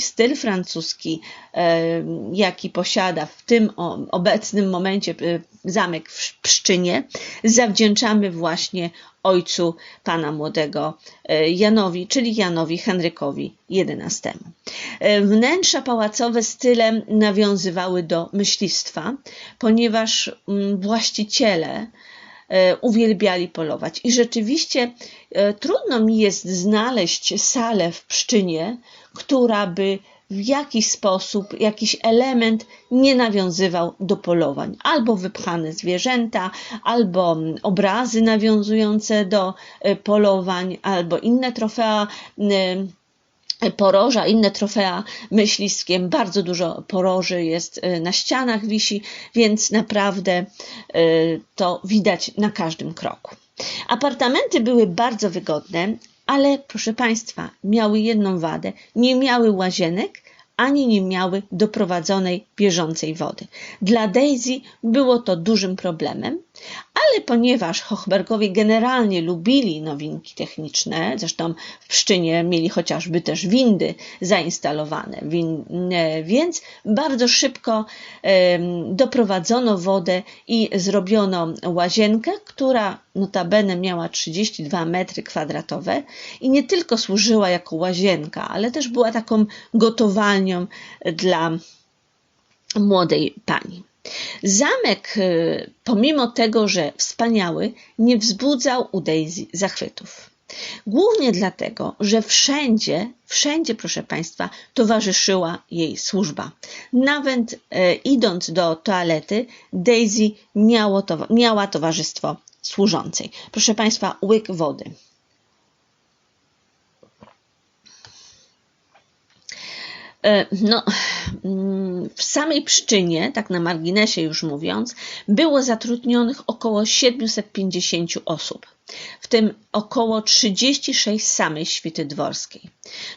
styl francuski, e, jaki posiada w tym obecnym momencie e, zamek w Pszczynie, zawdzięczamy właśnie ojcu pana młodego e, Janowi, czyli Janowi Henrykowi XI. Wnętrza pałacowe stylem nawiązywały do myślistwa, ponieważ mm, właściciele uwielbiali polować. I rzeczywiście trudno mi jest znaleźć salę w Pszczynie, która by w jakiś sposób, jakiś element nie nawiązywał do polowań. Albo wypchane zwierzęta, albo obrazy nawiązujące do e, polowań, albo inne trofea e, poroża, inne trofea myśliskiem. Bardzo dużo poroży jest e, na ścianach, wisi, więc naprawdę to widać na każdym kroku. Apartamenty były bardzo wygodne, ale proszę Państwa, miały jedną wadę: nie miały łazienek ani nie miały doprowadzonej bieżącej wody. Dla Daisy było to dużym problemem, ale ponieważ Hochbergowie generalnie lubili nowinki techniczne, zresztą w Pszczynie mieli chociażby też windy zainstalowane, e, więc bardzo szybko doprowadzono wodę i zrobiono łazienkę, która notabene miała 32 metry kwadratowe i nie tylko służyła jako łazienka, ale też była taką gotowalnią dla młodej pani. Zamek, y, pomimo tego, że wspaniały, nie wzbudzał u Daisy zachwytów. Głównie dlatego, że wszędzie, wszędzie, proszę Państwa, towarzyszyła jej służba. Nawet e, idąc do toalety, Daisy miało to, miała towarzystwo służącej. Proszę Państwa, łyk wody. No, mm, w samej Pszczynie, tak na marginesie już mówiąc, było zatrudnionych około 750 osób w tym około 36 samej świty dworskiej.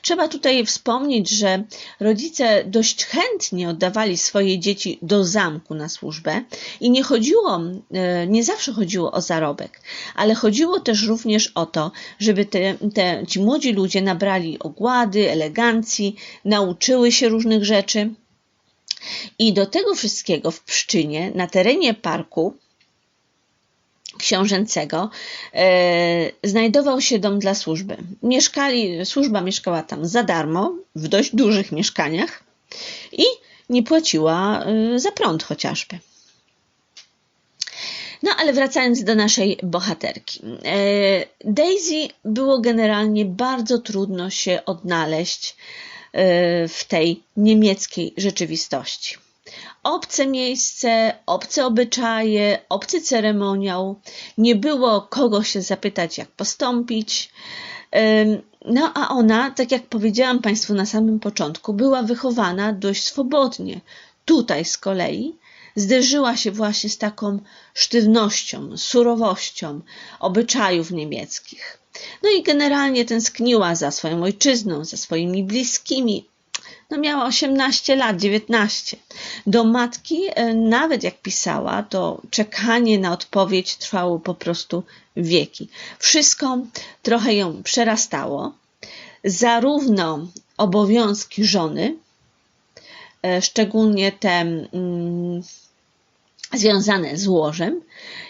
Trzeba tutaj wspomnieć, że rodzice dość chętnie oddawali swoje dzieci do zamku na służbę i nie chodziło, e, nie zawsze chodziło o zarobek, ale chodziło też również o to, żeby te, te, ci młodzi ludzie nabrali ogłady, elegancji, nauczyły się różnych rzeczy. I do tego wszystkiego w Pszczynie, na terenie parku, książęcego e, znajdował się dom dla służby. Mieszkali, służba mieszkała tam za darmo, w dość dużych mieszkaniach i nie płaciła e, za prąd chociażby. No ale wracając do naszej bohaterki. E, Daisy było generalnie bardzo trudno się odnaleźć w tej niemieckiej rzeczywistości obce miejsce, obce obyczaje, obcy ceremoniał, nie było kogo się zapytać, jak postąpić. No a ona, tak jak powiedziałam Państwu na samym początku, była wychowana dość swobodnie. Tutaj z kolei zderzyła się właśnie z taką sztywnością, surowością obyczajów niemieckich. No i generalnie tęskniła za swoją ojczyzną, za swoimi bliskimi, no miała 18 lat, 19. Do matki, e, nawet jak pisała, to czekanie na odpowiedź trwało po prostu wieki. Wszystko trochę ją przerastało. Zarówno obowiązki żony, e, szczególnie te mm, związane z łożem,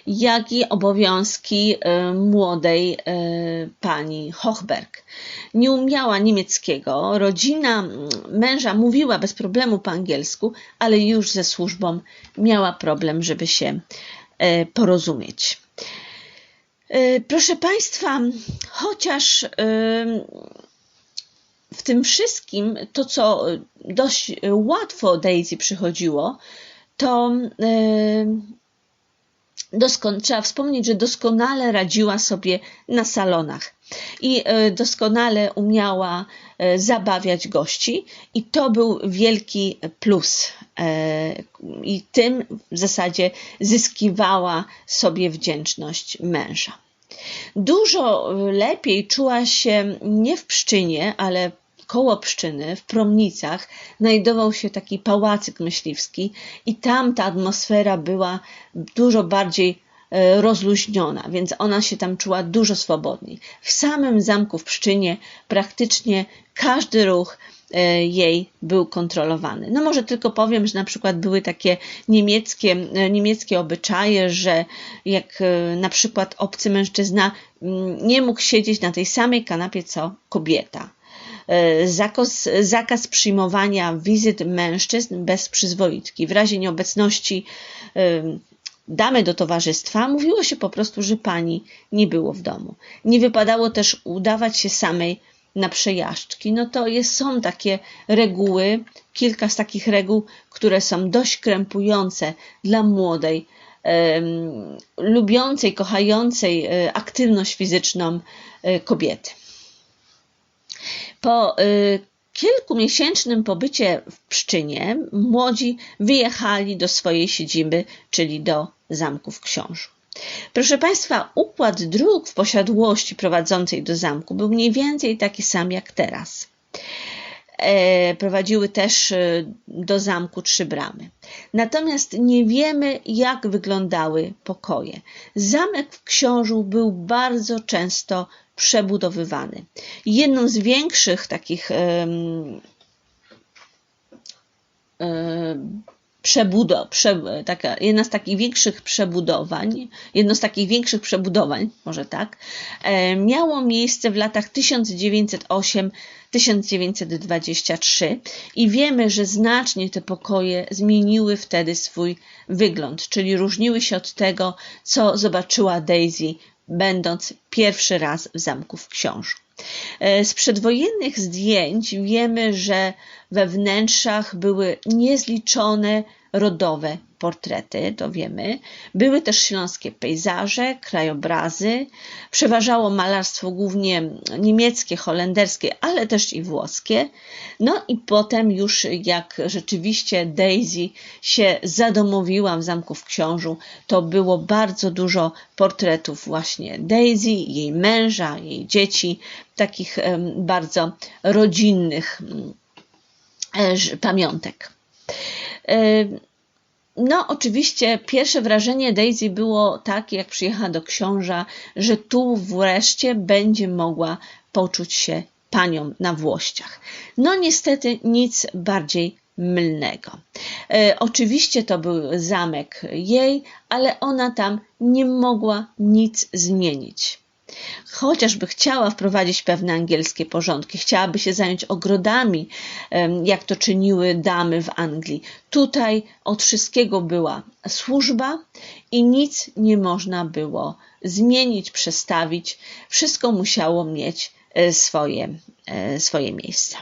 jak i obowiązki e, młodej e, pani Hochberg. Nie umiała niemieckiego, rodzina męża mówiła bez problemu po angielsku, ale już ze służbą miała problem, żeby się e, porozumieć. Proszę Państwa, chociaż w tym wszystkim to, co dość łatwo Daisy przychodziło, to trzeba wspomnieć, że doskonale radziła sobie na salonach i e, doskonale umiała e, zabawiać gości i to był wielki plus e, i tym w zasadzie zyskiwała sobie wdzięczność męża. Dużo lepiej czuła się nie w Pszczynie, ale koło Pszczyny, w Promnicach, znajdował się taki pałacyk myśliwski i tam ta atmosfera była dużo bardziej e, rozluźniona, więc ona się tam czuła dużo swobodniej. W samym zamku w Pszczynie praktycznie każdy ruch e, jej był kontrolowany. No może tylko powiem, że na przykład były takie niemieckie, e, niemieckie obyczaje, że jak na przykład obcy mężczyzna mm, nie mógł siedzieć na tej samej kanapie co kobieta. Zakaz, zakaz przyjmowania wizyt mężczyzn bez przyzwoitki. W razie nieobecności damy do towarzystwa, mówiło się po prostu, że pani nie było w domu. Nie wypadało też udawać się samej na przejażdżki. No to jest, są takie reguły, kilka z takich reguł, które są dość krępujące dla młodej, um, lubiącej, kochającej e, aktywność fizyczną e, kobiety. Po e, kilkumiesięcznym pobycie w Pszczynie młodzi wyjechali do swojej siedziby, czyli do zamków książu. Proszę Państwa, układ dróg w posiadłości prowadzącej do zamku był mniej więcej taki sam jak teraz. E, prowadziły też e, do zamku trzy bramy. Natomiast nie wiemy, jak wyglądały pokoje. Zamek w Książu był bardzo często przebudowywany. Jedną z większych takich przebudow, prze, taka, jedna z takich większych przebudowań, jedno z takich większych przebudowań, może tak, e, miało miejsce w latach 1908-1923 i wiemy, że znacznie te pokoje zmieniły wtedy swój wygląd, czyli różniły się od tego, co zobaczyła Daisy, będąc pierwszy raz w zamku w Książu. E, z przedwojennych zdjęć wiemy, że we wnętrzach były niezliczone rodowe portrety, to wiemy. Były też śląskie pejzaże, krajobrazy. Przeważało malarstwo głównie niemieckie, holenderskie, ale też i włoskie. No i potem już jak rzeczywiście Daisy się zadomowiła w zamku w Książu, to było bardzo dużo portretów właśnie Daisy, jej męża, jej dzieci, takich bardzo rodzinnych e, pamiątek. No, oczywiście pierwsze wrażenie Daisy było takie, jak przyjechała do książa, że tu wreszcie będzie mogła poczuć się panią na włościach. No, niestety nic bardziej mylnego. E, oczywiście to był zamek jej, ale ona tam nie mogła nic zmienić chociażby chciała wprowadzić pewne angielskie porządki, chciałaby się zająć ogrodami, jak to czyniły damy w Anglii. Tutaj od wszystkiego była służba i nic nie można było zmienić, przestawić. Wszystko musiało mieć e, swoje, e, swoje miejsca.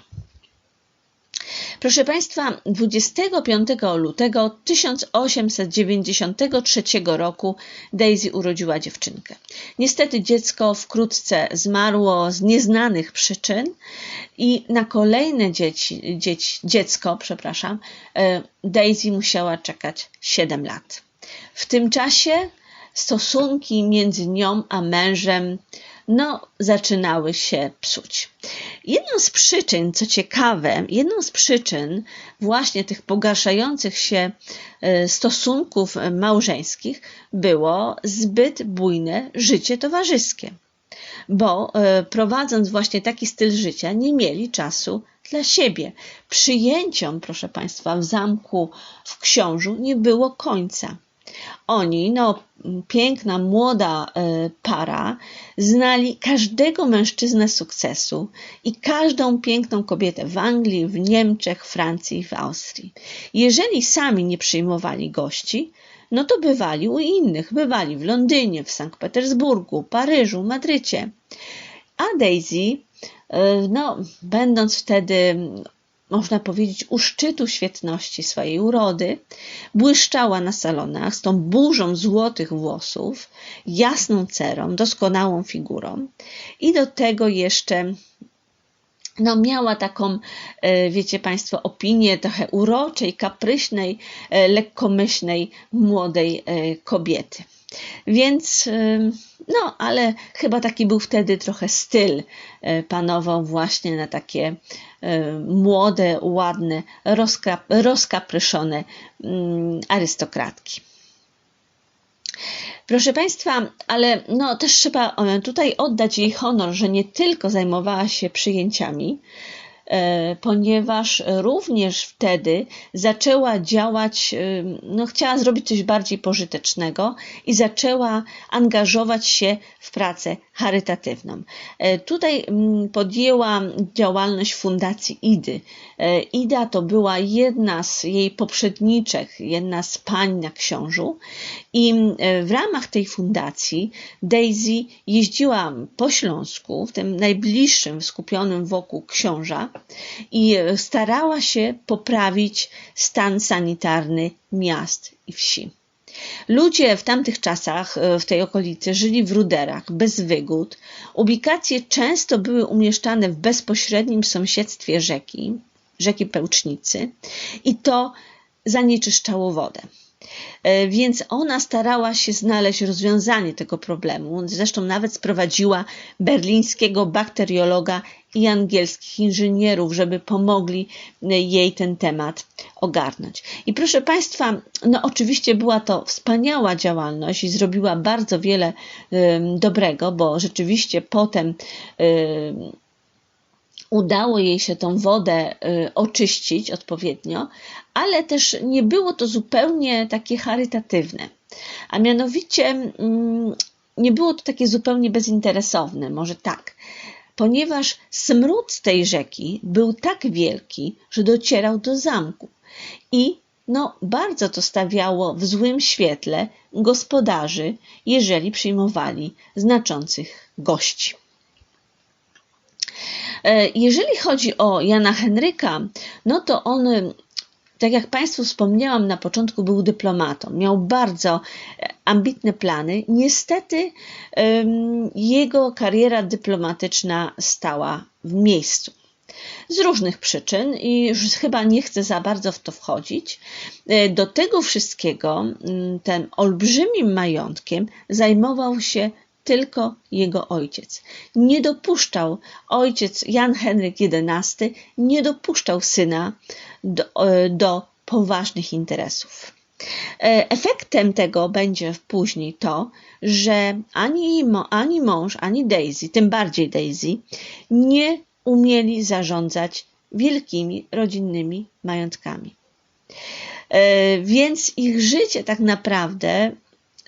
Proszę Państwa, 25 lutego 1893 roku Daisy urodziła dziewczynkę. Niestety dziecko wkrótce zmarło z nieznanych przyczyn i na kolejne dzieci, dzieci, dziecko, przepraszam, e, Daisy musiała czekać 7 lat. W tym czasie stosunki między nią a mężem no, zaczynały się psuć. Jedną z przyczyn, co ciekawe, jedną z przyczyn właśnie tych pogarszających się e, stosunków małżeńskich było zbyt bujne życie towarzyskie. Bo e, prowadząc właśnie taki styl życia, nie mieli czasu dla siebie. Przyjęciom, proszę Państwa, w zamku w książu nie było końca. Oni, no, piękna, młoda e, para, znali każdego mężczyznę sukcesu i każdą piękną kobietę w Anglii, w Niemczech, Francji, w Austrii. Jeżeli sami nie przyjmowali gości, no to bywali u innych. Bywali w Londynie, w Sankt Petersburgu, Paryżu, Madrycie. A Daisy, e, no, będąc wtedy można powiedzieć, u szczytu świetności swojej urody, błyszczała na salonach z tą burzą złotych włosów, jasną cerą, doskonałą figurą i do tego jeszcze no, miała taką, e, wiecie Państwo, opinię trochę uroczej, kapryśnej, e, lekkomyślnej, młodej e, kobiety. Więc, no, ale chyba taki był wtedy trochę styl, panował właśnie na takie młode, ładne, rozkap, rozkapryszone arystokratki. Proszę Państwa, ale no, też trzeba tutaj oddać jej honor, że nie tylko zajmowała się przyjęciami, e, ponieważ również wtedy zaczęła działać, e, no chciała zrobić coś bardziej pożytecznego i zaczęła angażować się w pracę charytatywną. E, tutaj mm, podjęła działalność Fundacji Idy. Ida to była jedna z jej poprzedniczek, jedna z pań na książu i w ramach tej fundacji Daisy jeździła po Śląsku, w tym najbliższym, skupionym wokół książa i starała się poprawić stan sanitarny miast i wsi. Ludzie w tamtych czasach w tej okolicy żyli w ruderach, bez wygód. Ubikacje często były umieszczane w bezpośrednim sąsiedztwie rzeki, rzeki Pełcznicy i to zanieczyszczało wodę. E, więc ona starała się znaleźć rozwiązanie tego problemu. Zresztą nawet sprowadziła berlińskiego bakteriologa i angielskich inżynierów, żeby pomogli e, jej ten temat ogarnąć. I proszę Państwa, no oczywiście była to wspaniała działalność i zrobiła bardzo wiele dobrego, bo rzeczywiście potem udało jej się tą wodę y, oczyścić odpowiednio, ale też nie było to zupełnie takie charytatywne. A mianowicie mm, nie było to takie zupełnie bezinteresowne, może tak, ponieważ smród z tej rzeki był tak wielki, że docierał do zamku i no, bardzo to stawiało w złym świetle gospodarzy, jeżeli przyjmowali znaczących gości. E, jeżeli chodzi o Jana Henryka, no to on tak jak Państwu wspomniałam na początku, był dyplomatą. Miał bardzo e, ambitne plany. Niestety jego kariera dyplomatyczna stała w miejscu. Z różnych przyczyn i już chyba nie chcę za bardzo w to wchodzić. E, do tego wszystkiego, tym olbrzymim majątkiem zajmował się tylko jego ojciec. Nie dopuszczał, ojciec Jan Henryk XI nie dopuszczał syna do, e, do poważnych interesów. E, efektem tego będzie później to, że ani, ani mąż, ani Daisy, tym bardziej Daisy, nie umieli zarządzać wielkimi rodzinnymi majątkami. E, więc ich życie tak naprawdę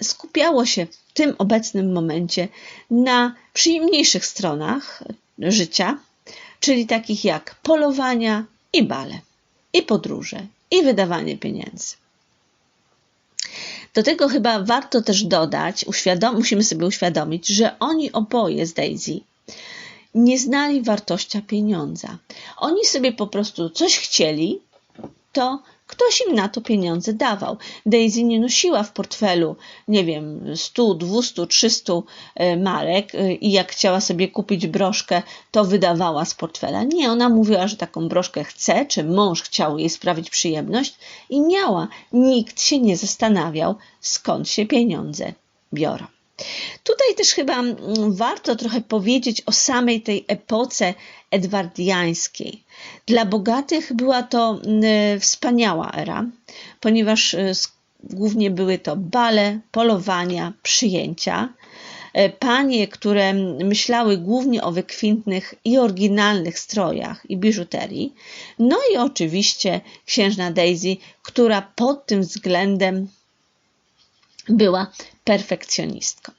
skupiało się w tym obecnym momencie na przyjemniejszych stronach życia, czyli takich jak polowania i bale, i podróże, i wydawanie pieniędzy. Do tego chyba warto też dodać, musimy sobie uświadomić, że oni oboje z Daisy nie znali wartości pieniądza. Oni sobie po prostu coś chcieli, to Ktoś im na to pieniądze dawał. Daisy nie nosiła w portfelu, nie wiem, 100, 200, 300 marek e, i jak chciała sobie kupić broszkę, to wydawała z portfela. Nie, ona mówiła, że taką broszkę chce, czy mąż chciał jej sprawić przyjemność i miała. Nikt się nie zastanawiał, skąd się pieniądze biorą. Tutaj też chyba mm, warto trochę powiedzieć o samej tej epoce edwardiańskiej. Dla bogatych była to mm, wspaniała era, ponieważ y, głównie były to bale, polowania, przyjęcia. E, panie, które myślały głównie o wykwintnych i oryginalnych strojach i biżuterii. No i oczywiście księżna Daisy, która pod tym względem była perfekcjonistką.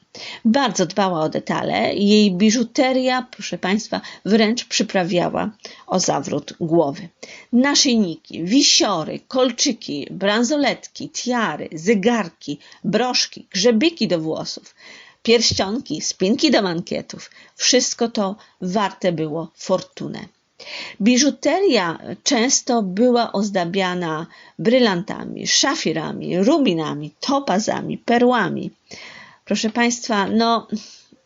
Bardzo dbała o detale. Jej biżuteria, proszę Państwa, wręcz przyprawiała o zawrót głowy. Naszyjniki, wisiory, kolczyki, bransoletki, tiary, zegarki, broszki, grzebyki do włosów, pierścionki, spinki do mankietów. Wszystko to warte było fortunę. Biżuteria często była ozdabiana brylantami, szafirami, rubinami, topazami, perłami. Proszę Państwa, no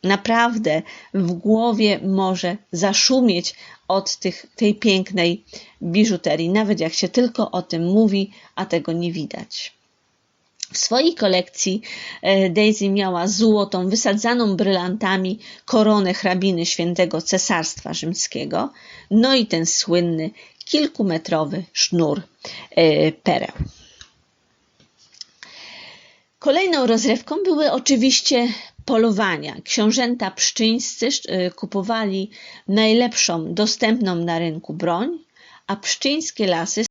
naprawdę w głowie może zaszumieć od tych, tej pięknej biżuterii, nawet jak się tylko o tym mówi, a tego nie widać. W swojej kolekcji e, Daisy miała złotą, wysadzaną brylantami koronę hrabiny świętego Cesarstwa Rzymskiego, no i ten słynny kilkumetrowy sznur e, pereł. Kolejną rozrywką były oczywiście polowania. Książęta pszczyńscy y, kupowali najlepszą dostępną na rynku broń, a pszczyńskie lasy